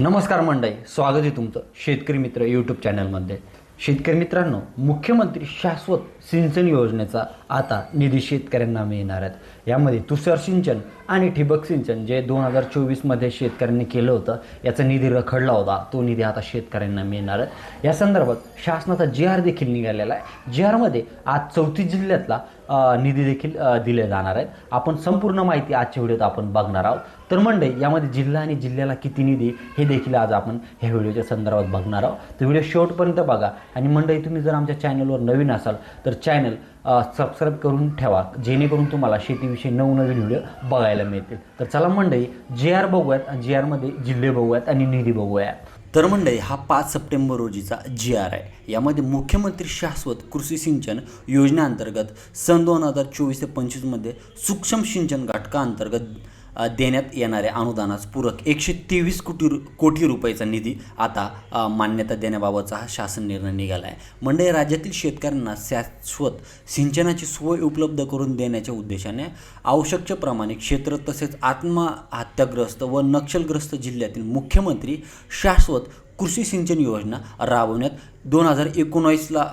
नमस्कार मंडळी स्वागत आहे तुमचं शेतकरी मित्र यूट्यूब चॅनलमध्ये शेतकरी मित्रांनो मुख्यमंत्री शाश्वत सिंचन योजनेचा आता निधी शेतकऱ्यांना मिळणार आहेत. यामध्ये तुषार सिंचन आणि ठिबक सिंचन जे दोन हजार चोवीसमध्ये शेतकऱ्यांनी केलं होतं याचा निधी रखडला होता. तो निधी आता शेतकऱ्यांना मिळणार आहे. या संदर्भात शासनाचा जी आर देखील निघालेला आहे. जी आरमध्ये आज चौतीस जिल्ह्यातला निधी देखील दिले जाणार आहेत. आपण संपूर्ण माहिती आजच्या व्हिडिओत आपण बघणार आहोत. तर मंडई यामध्ये जिल्हा आणि जिल्ह्याला किती निधी हे देखील आज आपण ह्या व्हिडिओच्या संदर्भात बघणार आहोत. तर व्हिडिओ शेवटपर्यंत बघा. आणि मंडई तुम्ही जर आमच्या चॅनलवर नवीन असाल तर चॅनल सबस्क्राईब करून ठेवा. जेणेकरून तुम्हाला शेतीविषयी नवनवीन व्हिडिओ बघायला मिळतील. तर चला मंडई जे आर बघूयात जी आरमध्ये जिल्हे बघूयात आणि निधी बघूयात. तर मंडळी हा पाच सप्टेंबर रोजीचा जी आर आहे. यामध्ये मुख्यमंत्री शाश्वत कृषी सिंचन योजनेअंतर्गत सन दोन हजार चोवीस ते पंचवीसमध्ये सूक्ष्म सिंचन घटकाअंतर्गत अंतर्गत देण्यात येणाऱ्या अनुदानास पूरक एकशे तेवीस कोटी रु कोटी रुपयाचा निधी आता मान्यता देण्याबाबतचा हा शासन निर्णय निघाला आहे म्हणजे राज्यातील शेतकऱ्यांना शाश्वत सिंचनाची सोय उपलब्ध करून देण्याच्या उद्देशाने आवश्यकच्या प्रमाणे क्षेत्र तसेच आत्महत्याग्रस्त व नक्षलग्रस्त जिल्ह्यातील मुख्यमंत्री शाश्वत कृषी सिंचन योजना राबवण्यात दोन हजार एकोणावीसला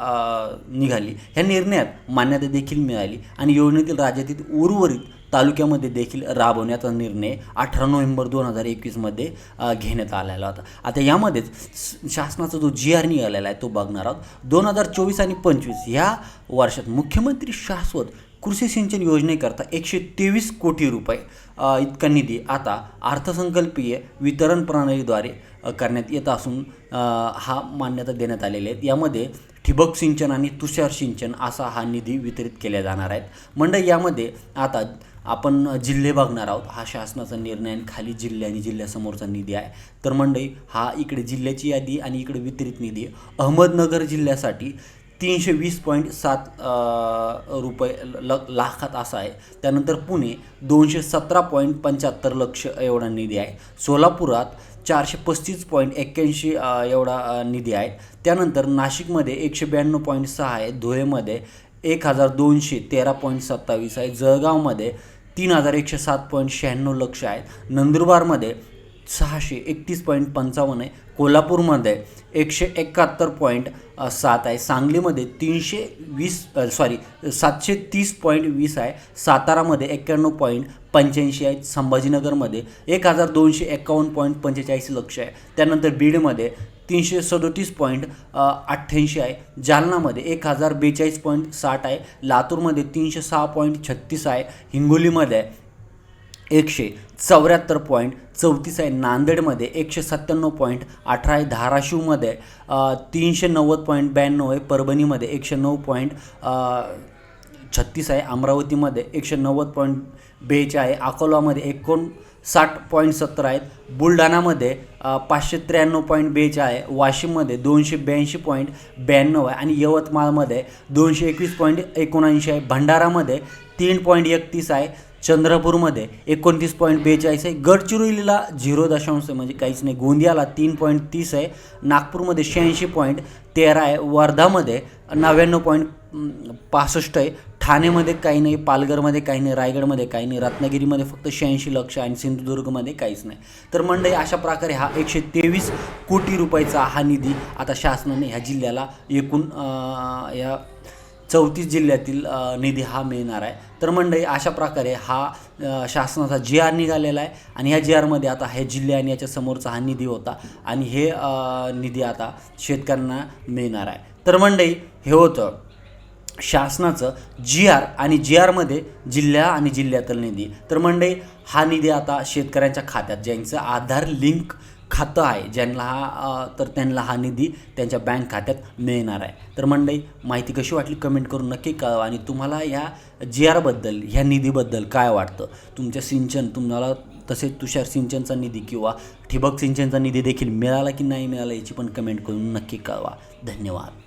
निघाली. ह्या निर्णयात मान्यता देखील मिळाली आणि योजनेतील राज्यातील उर्वरित तालुक्यामध्ये देखील राबवण्याचा निर्णय अठरा नोव्हेंबर दोन हजार एकवीसमध्ये घेण्यात आलेला होता. आता यामध्येच शासनाचा जो जी आर निघालेला आहे तो बघणार आहोत. दोन हजार चोवीस आणि पंचवीस ह्या वर्षात मुख्यमंत्री शाश्वत कृषी सिंचन योजनेकरता एकशे तेवीस कोटी रुपये इतका निधी आता अर्थसंकल्पीय वितरण प्रणालीद्वारे करण्यात येत असून हा मान्यता देण्यात आलेली आहे. यामध्ये ठिबक सिंचन आणि तुषार सिंचन असा हा निधी वितरित केल्या जाणार आहेत. मंडळ यामध्ये आता आपण जिल्हे बघणार आहोत. हा शासनाचा निर्णय आणि खाली जिल्हे आणि जिल्ह्यासमोरचा निधी आहे. तर मंडई हा इकडे जिल्ह्याची यादी आणि इकडे वितरित निधी. अहमदनगर जिल्ह्यासाठी तीनशे वीस पॉईंट सात रुपये ल लाखात असा आहे. त्यानंतर पुणे दोनशे सतरा पॉईंट पंच्याहत्तर लक्ष एवढा निधी आहे. सोलापुरात चारशे पस्तीस पॉईंट एक्क्याऐंशी एवढा निधी आहे त्यानंतर नाशिकमध्ये एकशे ब्याण्णव पॉईंट सहा आहे धुळेमध्ये एक हजार दोनशे तेरा पॉईंट सत्तावीस आहे जळगावमध्ये तीन हजार एकशे सात पॉईंट शहाण्णव लक्ष आहेत नंदुरबारमध्ये सहाशे एकतीस पॉईंट पंचावन्न आहे. कोल्हापूरमध्ये एकशे एकाहत्तर पॉईंट सात आहे. सांगलीमध्ये तीनशे वीस सॉरी सातशे तीस पॉईंट वीस आहे. सातारामध्ये एक्क्याण्णव पॉईंट पंच्याऐंशी आहे. संभाजीनगरमध्ये एक हजार दोनशे एकावन्न पॉईंट पंचेचाळीस लक्ष आहे. त्यानंतर बीडमध्ये तीनशे सदोतीस पॉईंट अठ्ठ्याऐंशी आहे. जालनामध्ये एक हजार बेचाळीस पॉईंट साठ आहे. लातूरमध्ये तीनशे सहा पॉईंट छत्तीस आहे. हिंगोलीमध्ये एकशे चौऱ्याहत्तर पॉईंट चौतीस आहे. नांदेडमध्ये एकशे सत्त्याण्णव पॉईंट अठरा आहे. धाराशिवमध्ये तीनशे नव्वद पॉईंट ब्याण्णव आहे. परभणीमध्ये एकशे नऊ पॉईंट छत्तीस आहे. अमरावतीमध्ये एकशे नव्वद पॉईंट बेच आहे. अकोलामध्ये एकोणसाठ पॉईंट सत्तर आहेत. बुलढाणामध्ये पाचशे त्र्याण्णव पॉईंट बेच आहे. वाशिममध्ये दोनशे ब्याऐंशी पॉईंट ब्याण्णव आहे. आणि यवतमाळमध्ये दोनशे एकवीस पॉईंट एकोणऐंशी आहे. भंडारामध्ये तीन पॉईंट एकतीस आहे. चंद्रपूरमध्ये एकोणतीस पॉईंट बेचाळीस आहे. गडचिरोलीला झिरो दशांश आहे. म्हणजे काहीच नाही. गोंदियाला तीन पॉईंट तीस आहे. नागपूरमध्ये शहाऐंशी पॉईंट तेरा आहे. वर्धामध्ये नव्याण्णव पॉईंट पासष्ट आहे. ठाणेमध्ये काही नाही. पालघरमध्ये काही नाही. रायगडमध्ये काही नाही. रत्नागिरीमध्ये फक्त शहाऐंशी लक्ष आणि सिंधुदुर्गमध्ये काहीच नाही. तर मंडळी अशा प्रकारे हा एकशे तेवीस कोटी रुपयाचा हा निधी आता शासनाने ह्या जिल्ह्याला एकूण या चौतीस जिल्ह्यातील निधी हा मिळणार आहे. तर मंडळी अशा प्रकारे हा शासनाचा जी आर निघालेला आहे आणि ह्या जी आरमध्ये आता हे जिल्हे आणि याच्या समोरचा हा निधी होता आणि हे निधी आता शेतकऱ्यांना मिळणार आहे. तर मंडळी हे होतं. शासनाचं जी आर आणि जी आरमध्ये जिल्हा आणि जिल्ह्यातील निधी. तर मंडळी हा निधी आता शेतकऱ्यांच्या खात्यात ज्यांचं आधार लिंक खातं आहे ज्यांना हा तर त्यांना हा निधी त्यांच्या बँक खात्यात मिळणार आहे. तर मंडळी माहिती कशी वाटली कमेंट करून नक्की कळवा आणि तुम्हाला या जी आरबद्दल ह्या निधीबद्दल काय वाटतं? तुमच्या सिंचन तुम्हाला तसेच तुषार सिंचनचा निधी किंवा ठिबक सिंचनचा निधी देखील मिळाला की नाही मिळाला याची पण कमेंट करून नक्की कळवा. धन्यवाद.